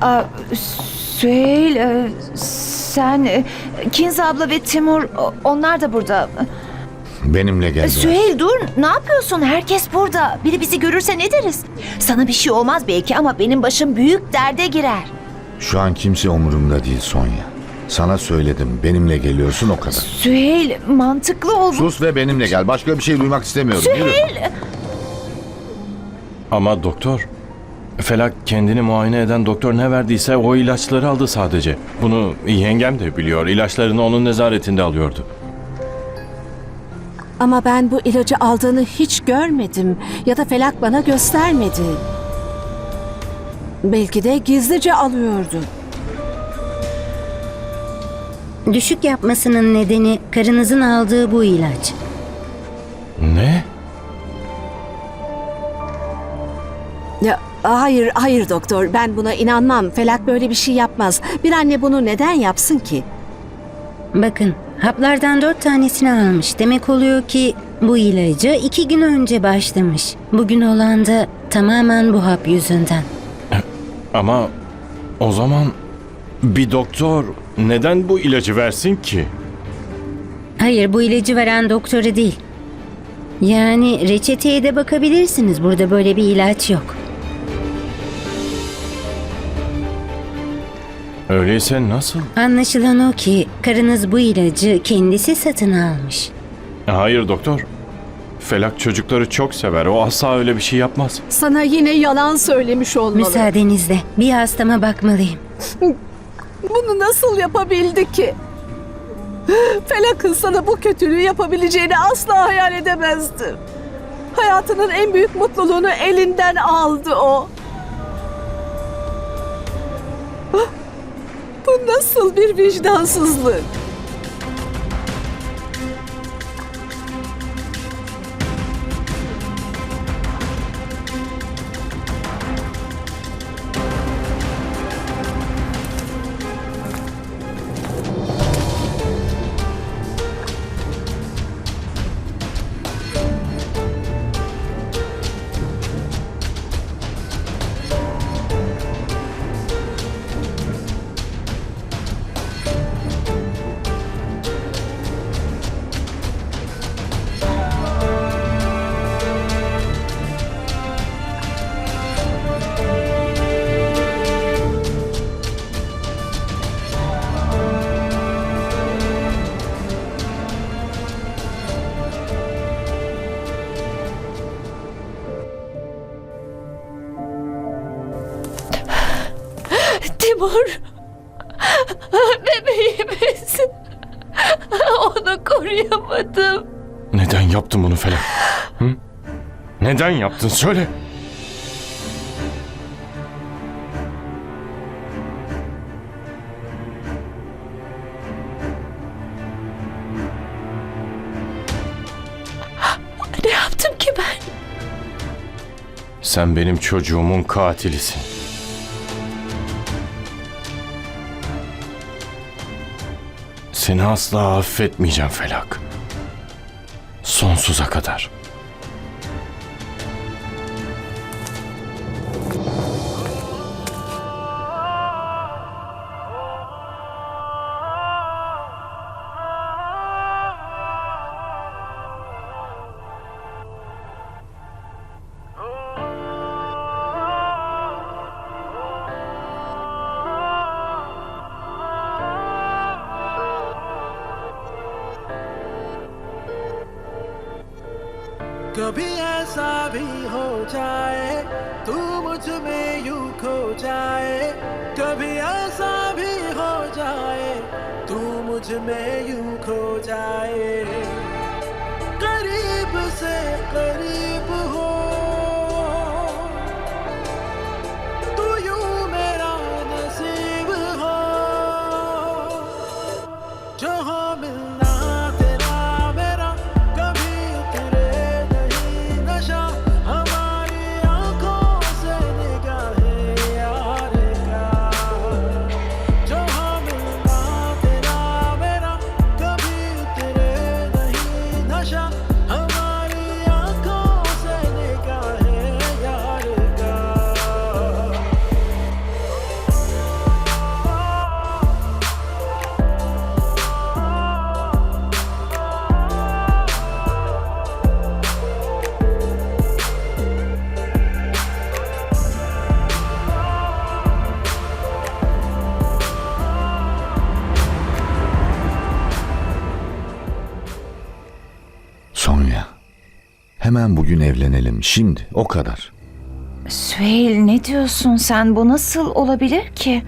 Aa, Süheyl, e, sen, e, Kinz abla ve Timur, o- onlar da burada. Benimle E, geldiler. Süheyl dur, ne yapıyorsun? Herkes burada. Biri bizi görürse ne deriz? Sana bir şey olmaz belki ama benim başım büyük derde girer. Şu an kimse umurumda değil Sonya. Sana söyledim. Benimle geliyorsun o kadar. Süheyl, mantıklı ol. Sus ve benimle gel. Başka bir şey duymak istemiyorum. Yürü. Ama doktor, Felak kendini muayene eden doktor ne verdiyse o ilaçları aldı sadece. Bunu yengem de biliyor. İlaçlarını onun nezaretinde alıyordu. Ama ben bu ilacı aldığını hiç görmedim ya da Felak bana göstermedi. Belki de gizlice alıyordu. Düşük yapmasının nedeni karınızın aldığı bu ilaç. Ne? Ya hayır, hayır doktor. Ben buna inanmam. Felak böyle bir şey yapmaz. Bir anne bunu neden yapsın ki? Bakın, haplardan dört tanesini almış. Demek oluyor ki bu ilacı iki gün önce başlamış. Bugün olan da tamamen bu hap yüzünden. Ama o zaman bir doktor neden bu ilacı versin ki? Hayır, bu ilacı veren doktoru değil. Yani reçeteye de bakabilirsiniz. Burada böyle bir ilaç yok. Öyleyse nasıl? Anlaşılan o ki karınız bu ilacı kendisi satın almış. Hayır doktor. Felak çocukları çok sever. O asla öyle bir şey yapmaz. Sana yine yalan söylemiş olmalı. Müsaadenizle bir hastama bakmalıyım. Bunu nasıl yapabildi ki? Felak'ın sana bu kötülüğü yapabileceğini asla hayal edemezdi. Hayatının en büyük mutluluğunu elinden aldı o. nasıl bir vicdansızlık? Timur, bebeğimiz. Onu koruyamadım. Neden yaptın bunu Felak? Hı? Neden yaptın? Söyle. Ne yaptım ki ben? Sen benim çocuğumun katilisin. Seni asla affetmeyeceğim Felak. Sonsuza kadar. कभी ऐसा भी हो जाए, तू मुझमें यू खो जाए। कभी ऐसा भी हो जाए, तू मुझमें यू खो जाए। Hemen bugün evlenelim. Şimdi o kadar. Süheyl ne diyorsun sen? Bu nasıl olabilir ki?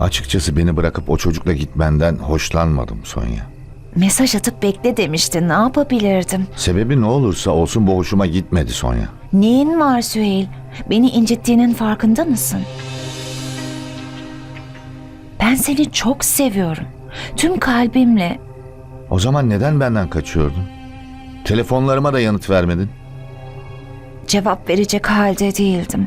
Açıkçası beni bırakıp o çocukla gitmenden hoşlanmadım Sonya. Mesaj atıp bekle demiştin. Ne yapabilirdim? Sebebi ne olursa olsun bu hoşuma gitmedi Sonya. Neyin var Süheyl? Beni incittiğinin farkında mısın? Ben seni çok seviyorum. Tüm kalbimle. O zaman neden benden kaçıyordun? Telefonlarıma da yanıt vermedin. Cevap verecek halde değildim.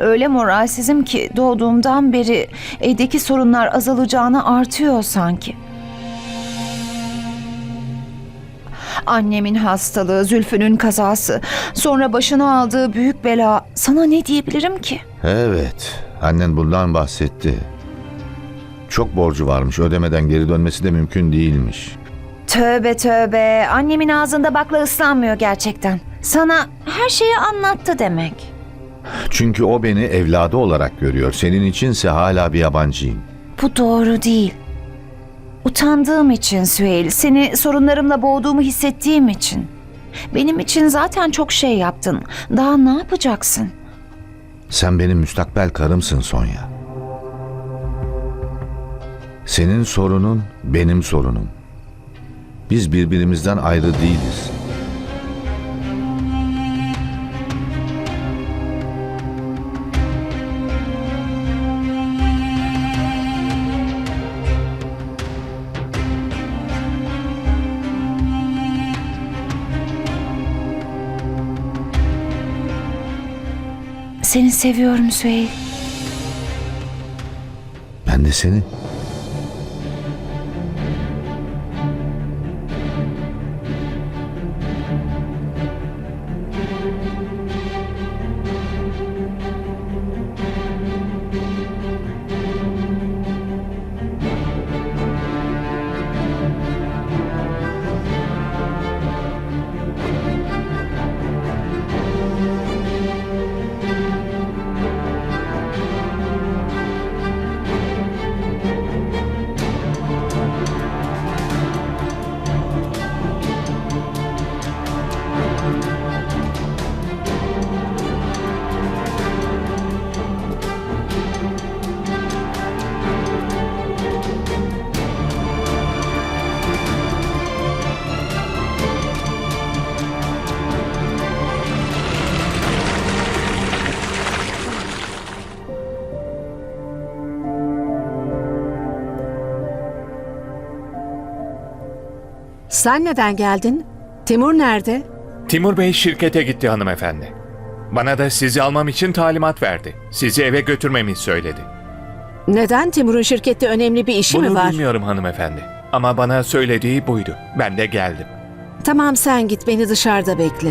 Öyle moralsizim ki doğduğumdan beri evdeki sorunlar azalacağını artıyor sanki. Annemin hastalığı, Zülfü'nün kazası, sonra başına aldığı büyük bela. Sana ne diyebilirim ki? Evet, annen bundan bahsetti. Çok borcu varmış, ödemeden geri dönmesi de mümkün değilmiş. Tövbe tövbe. Annemin ağzında bakla ıslanmıyor gerçekten. Sana her şeyi anlattı demek. Çünkü o beni evladı olarak görüyor. Senin içinse hala bir yabancıyım. Bu doğru değil. Utandığım için Süheyl, seni sorunlarımla boğduğumu hissettiğim için. Benim için zaten çok şey yaptın. Daha ne yapacaksın? Sen benim müstakbel karımsın Sonya. Senin sorunun benim sorunum. Biz birbirimizden ayrı değiliz. Seni seviyorum Süheyl. Ben de seni. Sen neden geldin? Timur nerede? Timur Bey şirkete gitti hanımefendi. Bana da sizi almam için talimat verdi. Sizi eve götürmemi söyledi. Neden Timur'un şirkette önemli bir işi mi Bunu var? bilmiyorum hanımefendi. Ama bana söylediği buydu. Ben de geldim. Tamam sen git beni dışarıda bekle.